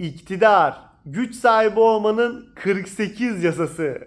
İktidar, güç sahibi olmanın 48 yasası.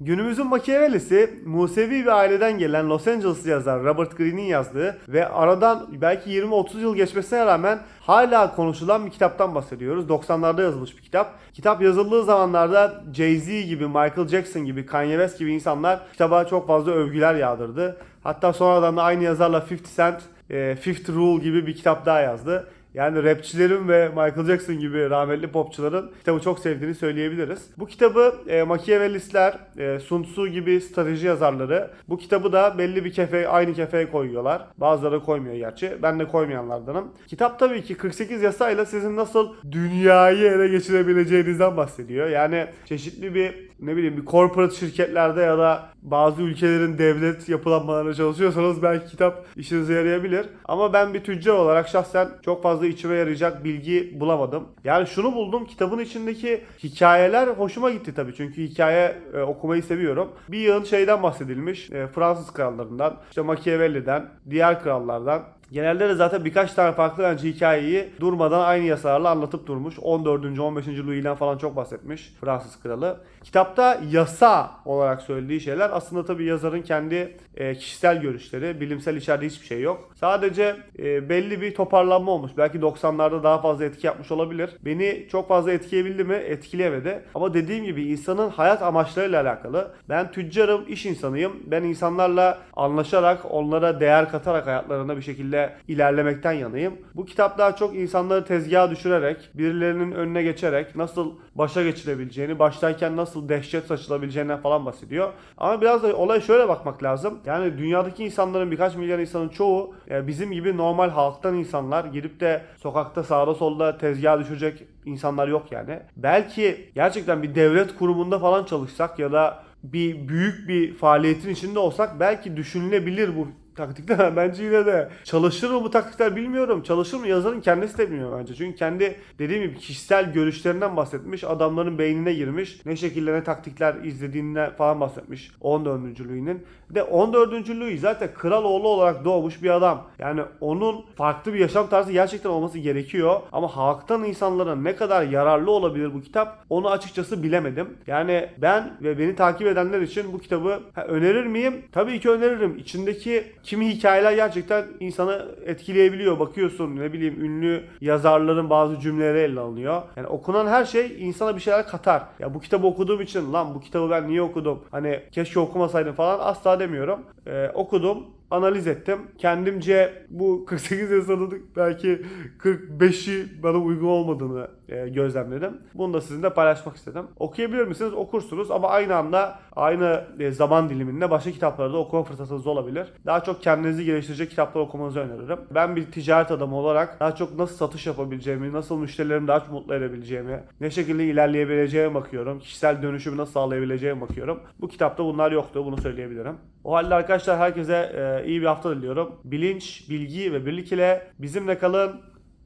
Günümüzün Machiavelli'si Musevi bir aileden gelen Los Angeles'lı yazar Robert Greene'in yazdığı ve aradan belki 20-30 yıl geçmesine rağmen hala konuşulan bir kitaptan bahsediyoruz. 90'larda yazılmış bir kitap. Kitap yazıldığı zamanlarda Jay-Z gibi, Michael Jackson gibi, Kanye West gibi insanlar kitaba çok fazla övgüler yağdırdı. Hatta sonradan da aynı yazarla 50 Cent e, Fifth Rule gibi bir kitap daha yazdı. Yani rapçilerin ve Michael Jackson gibi rahmetli popçuların kitabı çok sevdiğini söyleyebiliriz. Bu kitabı e, Machiavellistler, e, Sun Tzu gibi strateji yazarları bu kitabı da belli bir kefe, aynı kefeye koyuyorlar. Bazıları koymuyor gerçi. Ben de koymayanlardanım. Kitap tabii ki 48 yasayla sizin nasıl dünyayı ele geçirebileceğinizden bahsediyor. Yani çeşitli bir ne bileyim bir corporate şirketlerde ya da bazı ülkelerin devlet yapılanmalarına çalışıyorsanız belki kitap işinize yarayabilir. Ama ben bir tüccar olarak şahsen çok fazla içime yarayacak bilgi bulamadım. Yani şunu buldum kitabın içindeki hikayeler hoşuma gitti tabii. Çünkü hikaye e, okumayı seviyorum. Bir yığın şeyden bahsedilmiş. E, Fransız krallarından, işte Machiavelli'den, diğer krallardan. Genelde de zaten birkaç tane farklı bence hikayeyi durmadan aynı yasalarla anlatıp durmuş. 14. 15. Louis'den falan çok bahsetmiş Fransız kralı. Kitapta yasa olarak söylediği şeyler aslında tabii yazarın kendi e, kişisel görüşleri. Bilimsel içeride hiçbir şey yok. Sadece e, belli bir toparlanma olmuş. Belki 90'larda daha fazla etki yapmış olabilir. Beni çok fazla etkileyebildi mi? Etkileyemedi. Ama dediğim gibi insanın hayat amaçlarıyla alakalı. Ben tüccarım, iş insanıyım. Ben insanlarla anlaşarak, onlara değer katarak hayatlarında bir şekilde ilerlemekten yanayım. Bu kitap daha çok insanları tezgaha düşürerek, birilerinin önüne geçerek nasıl başa geçirebileceğini, baştayken nasıl dehşet saçılabileceğinden falan bahsediyor. Ama biraz da olaya şöyle bakmak lazım. Yani dünyadaki insanların birkaç milyar insanın çoğu e, bizim gibi normal halktan insanlar. Girip de sokakta sağda solda tezgaha düşecek insanlar yok yani. Belki gerçekten bir devlet kurumunda falan çalışsak ya da bir büyük bir faaliyetin içinde olsak belki düşünülebilir bu taktikler bence yine de çalışır mı bu taktikler bilmiyorum. Çalışır mı yazarın kendisi de bilmiyor bence. Çünkü kendi dediğim gibi kişisel görüşlerinden bahsetmiş. Adamların beynine girmiş. Ne şekilde ne taktikler izlediğinden falan bahsetmiş. 14. Louis'nin. De 14. Louis zaten kral oğlu olarak doğmuş bir adam. Yani onun farklı bir yaşam tarzı gerçekten olması gerekiyor. Ama halktan insanlara ne kadar yararlı olabilir bu kitap onu açıkçası bilemedim. Yani ben ve beni takip edenler için bu kitabı ha, önerir miyim? Tabii ki öneririm. İçindeki kimi hikayeler gerçekten insanı etkileyebiliyor. Bakıyorsun ne bileyim ünlü yazarların bazı cümleleri ele alınıyor. Yani okunan her şey insana bir şeyler katar. Ya bu kitabı okuduğum için lan bu kitabı ben niye okudum? Hani keşke okumasaydım falan asla demiyorum. Ee, okudum analiz ettim. Kendimce bu 48 yasanın belki 45'i bana uygun olmadığını e, gözlemledim. Bunu da sizinle paylaşmak istedim. Okuyabilir misiniz? Okursunuz ama aynı anda aynı e, zaman diliminde başka kitapları da okuma fırsatınız olabilir. Daha çok kendinizi geliştirecek kitaplar okumanızı öneririm. Ben bir ticaret adamı olarak daha çok nasıl satış yapabileceğimi, nasıl müşterilerimi daha çok mutlu edebileceğimi, ne şekilde ilerleyebileceğime bakıyorum. Kişisel dönüşümü nasıl sağlayabileceğime bakıyorum. Bu kitapta bunlar yoktu. Bunu söyleyebilirim. O halde arkadaşlar herkese e, iyi bir hafta diliyorum. Bilinç, bilgi ve birlik ile bizimle kalın.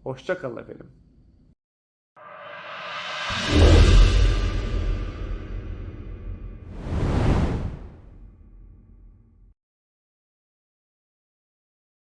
Hoşça kalın efendim.